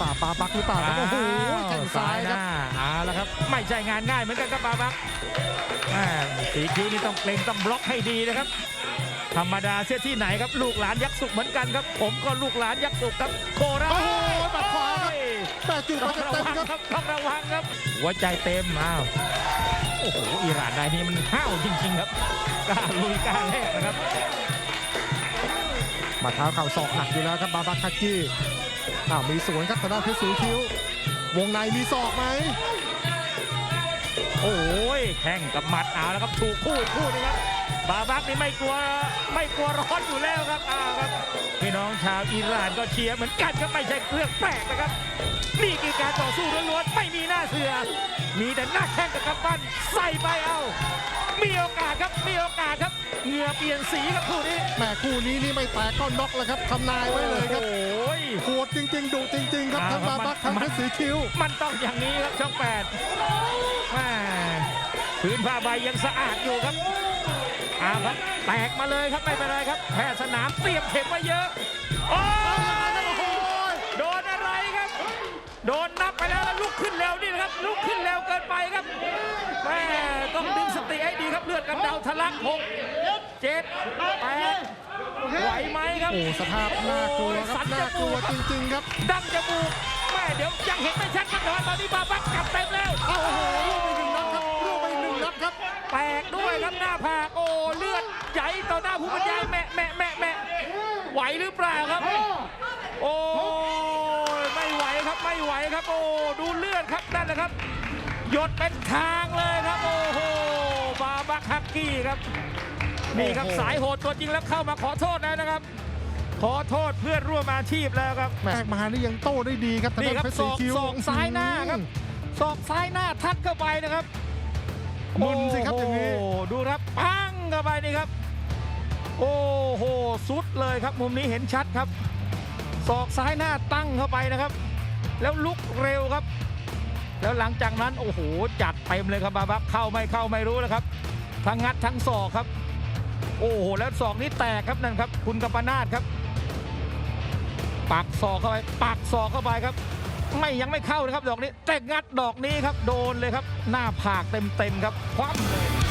ปล่าปาบักหรือเปล่าครับโอ้โหแข้งซ้ายครับหน้เอาละครับ ไม่ใช่งานง่ายเหมือนกันครับบาบักแม่สีคิ้วนี่ต้องเกรงต้องบล็อกให้ดีนะครับ ธรรมดาเสียที่ไหนครับ ลูกหลานยักษ์สุกเหมือนกันครับ ผมก็ลูกหลานยักษ์สุกครับโคราชโอ้โหบัดขวาครับแต่จุดต้มาองระเต็มวังๆครับครับต้องระวังครับ หัวใจเต็มอ้าวโอ้โหอิหร่านได้นี่มันห้าวจริงๆครับกล้าลุยกล้าแลกนะครับมาเท้าเข่าศอกหนักอยู่แล้วครับบาบักคากิ อ้าวมีสวนครับทางด้านเพชรสีคิ้ว วงในมีศอกไหมโอ้ยแข้งกับหมัดเอาแล้วครับถูกคู่อีกคู่นึงครับบาบักนี่ไม่กลัวไม่กลัวร้อนอยู่แล้วครับอ้าวครับพี่น้องชาวอิหร่านก็เชียร์เหมือนกันครับไม่ใช่เรื่องแปลกนะครับนี่คือการต่อสู้ล้วนๆไม่มีหน้าเสือ มีแต่หน้าแข้งกับกำ เหงื่อเปลี่ยนสีครับคู่นี้แหม่คู่นี้นี่ไม่แตกก็น็อกแล้วครับทำนายไว้เลยครับโอ้ยโหดจริง ๆดุจริง ๆ ครับอ่าทั้งครับบาบักมันทั้งเพชรสีคิ้ว มันต้องอย่างนี้ครับช่องแปดแม่พื้นผ้าใบยังสะอาดอยู่ครับเอาครับแตกมาเลยครับไม่เป็นไรครับ แพทย์สนามเตรียมเข็มไว้เยอะโอ้ยโดนอะไรครับ โดนนับไปแล้วแล้วลุกขึ้นเร็วนี่นะครับ ลุกขึ้นเร็วเกินไปครับแม่ต้องดึงสติให้ดีครับเลือดกำเดาทะลักหก เจ็ดแปดไหวไหมครับ โอ้สภาพน่ากลัวครับโอ้ยสันน่ากลัวจมูจริงๆครับ ดังจมูกแม่เดี๋ยวยังเห็นไม่ชัดครับตอนตอนนี้บาบักกลับเต็มแล้วโอ้โหลูกไปหนึ่งนัดครับลูกไปหนึ่งนัดครับ แตกด้วยครับหน้าผากโอ้เลือดใหญ่ต่อหน้าผู้บรรยายแม่แม่แม่แม่ไหวหรือเปล่าครับ โอ้ยไม่ไหวครับไม่ไหวครับ โอ้ดูเลือดครับนั่นนะครับ หยดเป็นทางเลยครับ โอ้โหบาบักฮักกี้ครับ นี่ครับโอ้โหสายโหดตัวจริงแล้วเข้ามาขอโทษแล้วนะครับ ขอโทษเพื่อนร่วมอาชีพแล้วครับแหม่มานี่ยังโต้ได้ดีครับทางนี่ด้านครับเพชรศสีอกคิ้วศอกซ้ายหน้าครับศอกซ้ายหน้าทัดเข้าไปนะครับมึนสิครับอย่างนี้โอ้โหดูครับปังเข้าไปนี่ครับ โอ้โหสุดเลยครับมุมนี้เห็นชัดครับศอกซ้ายหน้าตั้งเข้าไปนะครับ แล้วลุกเร็วครับ แล้วหลังจากนั้นโอ้โหจัดเต็มเลยครับบาบักเข้าไม่เข้าไม่รู้นะครับทั้งงัดทั้งศอกครับ โอ้โห แล้วสองนี้แตกครับนั่นครับ คุณกัปปนาทครับ ปักศอกเข้าไป ปักศอกเข้าไปครับ ไม่ยังไม่เข้านะครับ ดอกนี้ แต่งัดดอกนี้ครับ โดนเลยครับ หน้าผากเต็มๆครับ คว่ำเลย